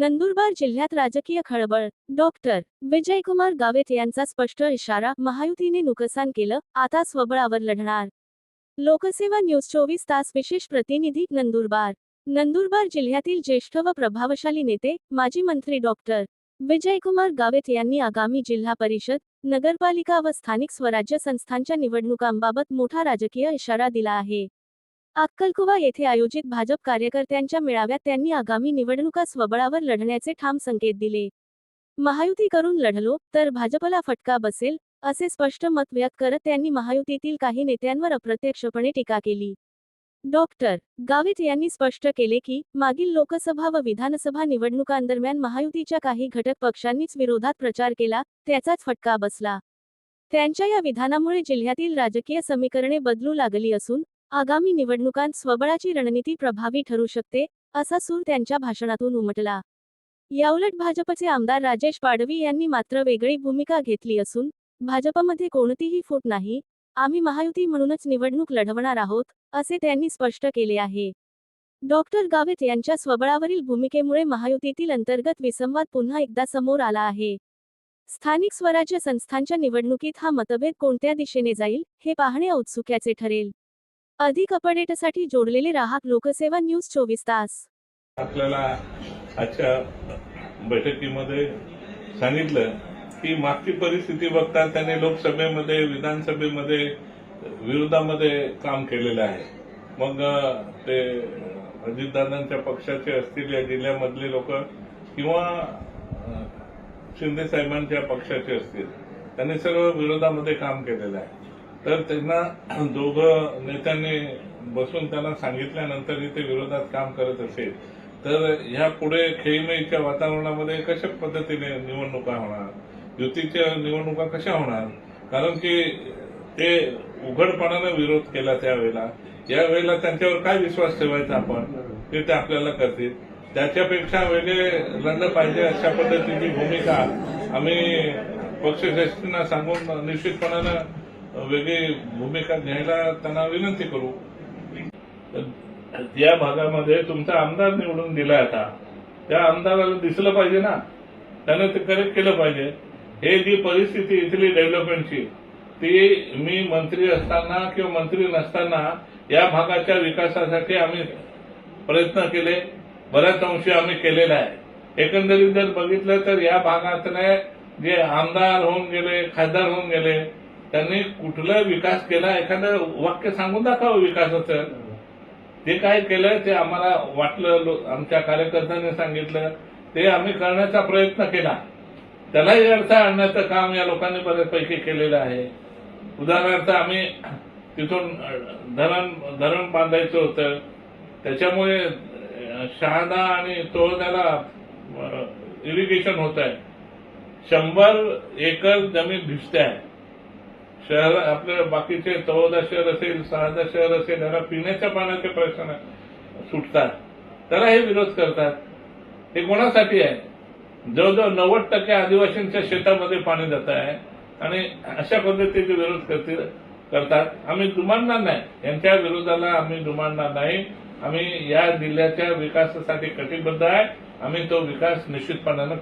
नंदुरबार जिल्ह्यात राजकीय खळबळ. डॉक्टर विजयकुमार गावित यांचा स्पष्ट इशारा महायुतीने नुकसान केलं आता स्वबळावर लढणार. लोकसेवा न्यूज चोवीस तास विशेष प्रतिनिधी नंदुरबार. नंदुरबार जिल्ह्यातील ज्येष्ठ व प्रभावशाली नेते माजी मंत्री डॉक्टर विजयकुमार गावित यांनी आगामी जिल्हा परिषद नगरपालिका व स्थानिक स्वराज्य संस्थांच्या निवडणुकांबाबत मोठा राजकीय इशारा दिला आहे. अक्कलकुवा येथे आयोजित भाजप कार्यकर्त्यांच्या मेळाव्यात त्यांनी आगामी निवडणुका स्वबळावर लढण्याचे ठाम संकेत दिले. महायुती करून लढलो तर भाजपला फटका बसेल असे स्पष्ट मत व्यक्त करत त्यांनी महायुतीतील काही नेत्यांवर अप्रत्यक्षपणे टीका केली. डॉक्टर गावित यांनी स्पष्ट केले की मागील लोकसभा व विधानसभा निवडणुकांदरम्यान महायुतीच्या काही घटक पक्षांनीच विरोधात प्रचार केला त्याचाच फटका बसला. त्यांच्या या विधानामुळे जिल्ह्यातील राजकीय समीकरणे बदलू लागली असून आगामी निवडणुकांत स्वबळाची रणनीती प्रभावी ठरू शकते असा सूर त्यांच्या भाषणातून उमटला. याउलट भाजपचे आमदार राजेश पाडवी यांनी मात्र वेगळी भूमिका घेतली असून भाजपमध्ये कोणतीही फूट नाही आम्ही महायुती म्हणूनच निवडणूक लढवणार आहोत असे त्यांनी स्पष्ट केले आहे. डॉक्टर गावित यांच्या स्वबळावरील भूमिकेमुळे महायुतीतील अंतर्गत विसंवाद पुन्हा एकदा समोर आला आहे. स्थानिक स्वराज्य संस्थांच्या निवडणुकीत हा मतभेद कोणत्या दिशेने जाईल हे पाहणे औत्सुक्याचे ठरेल. अधिक अपडेटसाठी जोडलेले राहत लोकसेवा न्यूज चोवीस तास. आपल्याला आजच्या बैठकीमध्ये सांगितलं की मागची परिस्थिती बघता त्याने लोकसभेमध्ये विधानसभेमध्ये विरोधामध्ये काम केलेलं आहे. मग ते अजितदादांच्या पक्षाचे असतील या जिल्ह्यामधले लोक किंवा शिंदे साहेबांच्या पक्षाचे असतील त्यांनी सर्व विरोधामध्ये काम केलेलं आहे. तर त्यांना दोघं नेत्यांनी बसून त्यांना सांगितल्यानंतर ते विरोधात काम करत असेल तर ह्या पुढे खेळीमेळीच्या वातावरणामध्ये कशा पद्धतीने निवडणुका होणार? युतीच्या निवडणुका कशा होणार? कारण की ते उघडपणानं विरोध केला त्यावेळेला. यावेळेला त्यांच्यावर काय विश्वास ठेवायचा आपण? ते ते आपल्याला करतील. त्याच्यापेक्षा वेगळे लढलं पाहिजे अशा पद्धतीची भूमिका आम्ही पक्षश्रेष्ठींना सांगून निश्चितपणानं वेगळी भूमिका घ्यायला त्यांना विनंती करू. या भागामध्ये तुमचा आमदार निवडून दिलाय आता. त्या आमदाराला दिसलं पाहिजे ना? त्यानं ते करेक्ट केलं पाहिजे. हे जी परिस्थिती इथली डेव्हलपमेंटची ती मी मंत्री असताना किंवा मंत्री नसताना या भागाच्या विकासासाठी आम्ही प्रयत्न केले. बऱ्याच अंशी आम्ही केलेला आहे. एकंदरीत जर बघितलं तर या भागातले जे आमदार होऊन गेले खासदार होऊन गेले त्यांनी कुठला विकास केला एखादं वाक्य सांगून दाखवावं विकासाचं. ते काय केलं ते आम्हाला वाटलं लो- आमच्या कार्यकर्त्यांनी सांगितलं ते आम्ही करण्याचा प्रयत्न केला. त्यालाही अर्थ आणण्याचं काम या लोकांनी बऱ्याचपैकी केलेलं आहे. उदाहरणार्थ आम्ही तिथून धरण धरण बांधायचं होतं. त्याच्यामुळे शहादा आणि तोळद्याला इरिगेशन होत आहे शंभर एकर जमीन भिजते आहे शहर आपल्या बाकीचे चौदा शहर असेल सहादा शहर असेल याला पिण्याच्या पाण्याचे प्रश्न सुटतात. त्याला हे विरोध करतात. हे कोणासाठी आहे? जवळजवळ नव्वद टक्के आदिवासींच्या शेतामध्ये पाणी जात आहे आणि अशा पद्धतीचे विरोध करतील करतात. आम्ही दुमानणार नाही. यांच्या विरोधाला आम्ही दुमानणार नाही. आम्ही या जिल्ह्याच्या विकासासाठी कटिबद्ध आहे. आम्ही तो विकास निश्चितपणानं